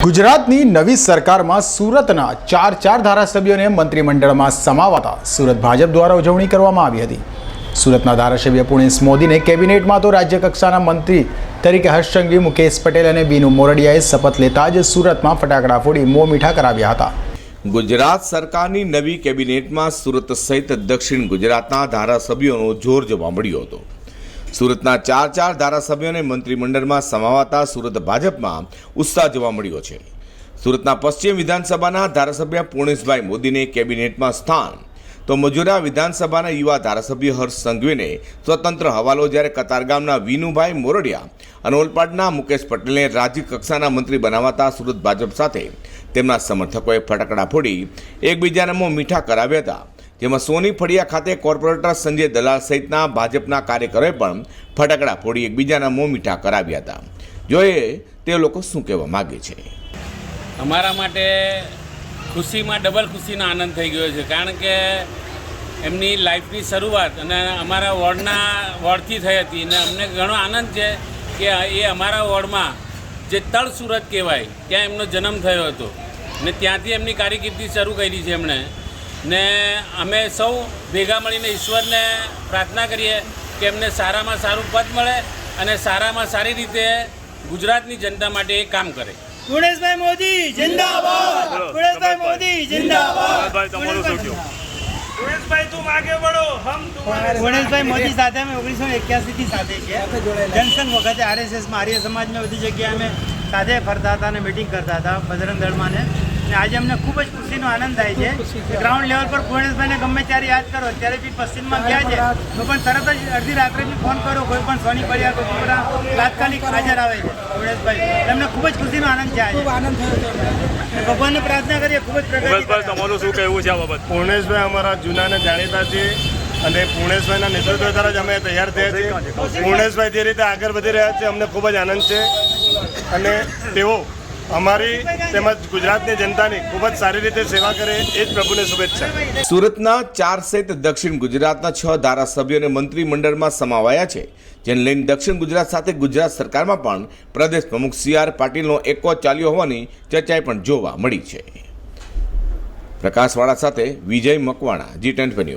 ગુજરાતની નવી સરકારમાં સુરતના ચાર ચાર ધારાસભ્યોને મંત્રીમંડળમાં સમાવાતા સુરત ભાજપ દ્વારા ઉજવણી કરવામાં આવી હતી. સુરતના ધારાસભ્ય પુણેશ મોદીને કેબિનેટમાં તો રાજ્યકક્ષાના મંત્રી તરીકે હર્ષસંઘવી મુકેશ પટેલ અને બીનુ મોરડિયાએ શપથ લેતા જ સુરતમાં ફટાકડા ફોડી મોં મીઠા કરાવ્યા હતા. ગુજરાત સરકારની નવી કેબિનેટમાં સુરત સહિત દક્ષિણ ગુજરાતના ધારાસભ્યોનો જોર જોવા મળ્યો હતો. સુરતના ચાર ચાર ધારાસભ્યોને મંત્રીમંડળમાં સમાવાતા સુરત ભાજપમાં ઉત્સાહ જોવા મળ્યો છે. સુરતના પશ્ચિમ વિધાનસભાના ધારાસભ્ય પૂર્ણેશભાઈ મોદીને કેબિનેટમાં સ્થાન. તો મજુરા વિધાનસભાના યુવા ધારાસભ્ય હર્ષ સંઘવીને સ્વતંત્ર હવાલો જ્યારે કતારગામના વિનુભાઈ મોરડિયા અને ઓલપાડના મુકેશ પટેલને રાજ્ય કક્ષાના મંત્રી બનાવાતા સુરત ભાજપ સાથે તેમના સમર્થકોએ ફટાકડા ફોડી એકબીજાને મોં મીઠા કરાવ્યા હતા. જેમાં સોની ફળિયા ખાતે કોર્પોરેટર સંજય દલાલ સહિતના ભાજપના કાર્યકરોએ પણ ફટાકડા ફોડી એકબીજાના મોં મીઠા કરાવ્યા હતા. જોઈએ તે લોકો શું કહેવા માગે છે. અમારા માટે ખુશીમાં, ડબલ ખુશીનો આનંદ થઈ ગયો છે. કારણ કે એમની લાઈફની શરૂઆત અને અમારા વોર્ડના, વોર્ડથી થઈ હતી અને અમને ઘણો આનંદ છે કે એ અમારા વોર્ડમાં જે તળ સુરત કહેવાય, ત્યાં એમનો જન્મ થયો હતો. ને ત્યાંથી એમની કારકિર્દી શરૂ કરી છે એમણે. ને અમે સૌ ભેગા મળીને ઈશ્વરને પ્રાર્થના કરીએ કે એમને સારામાં સારું પદ મળે અને સારામાં સારી રીતે ગુજરાતની જનતા માટે એ કામ કરે. ગુણેશભાઈ મોદી જિંદાબાદ! ગુણેશભાઈ મોદી જિંદાબાદ! ગુણેશભાઈ તુમ આગે બઢો હમ ગુણેશભાઈ મોદી સાથે અમે ઓગણીસો એક્યાસી થી સાથે છીએ. જનસંઘ વખતે આરએસએસમાં આર્ય સમાજમાં બધી જગ્યાએ અમે સાથે ફરતા હતા અને મિટિંગ કરતા હતા બજરંગ દળમાં ને. અને આજે અમને ખૂબ જ ખુશીનો આનંદ થાય છે. ગ્રાઉન્ડ લેવલ પર ગુણેશભાઈને ગમે ત્યારે યાદ કરો ત્યારે બી પશ્ચિમમાં ગયા છે. તો પણ તરત જ અડધી રાત્રે બી ફોન કરો કોઈ પણ સોની પડ્યા કોઈ પણ તાત્કાલિક હાજર આવે છે ગુણેશભાઈ. એમને ખૂબ જ ખુશીનો આનંદ છે આજે. આનંદ થયો ભગવાનને પ્રાર્થના કરીએ ખૂબ જ પ્રગતિ તમારું શું કહેવું છે આ બાબત? પૂર્ણેશભાઈ અમારા જૂનાને જાણીતા છે અને પૂર્ણેશભાઈના નેતૃત્વ દ્વારા જ અમે તૈયાર થયા છીએ. પૂર્ણેશભાઈ જે રીતે આગળ વધી રહ્યા છે અમને ખૂબ જ આનંદ છે. અને તેઓ અમારી તેમજ ગુજરાતની જનતાની ખૂબ જ સારી રીતે સેવા કરે એ જ પ્રભુને શુભેચ્છા. સુરતના ચાર સહિત દક્ષિણ ગુજરાતના છ ધારાસભ્યોને મંત્રીમંડળમાં સમાવાયા છે, જેને લઈને દક્ષિણ ગુજરાત સાથે ગુજરાત સરકારમાં પણ પ્રદેશ પ્રમુખ સી આર પાટીલનો એકો ચાલ્યો હોવાની ચર્ચાએ પણ જોવા મળી છે. પ્રકાશવાળા સાથે Vijay Makwana, G tent news.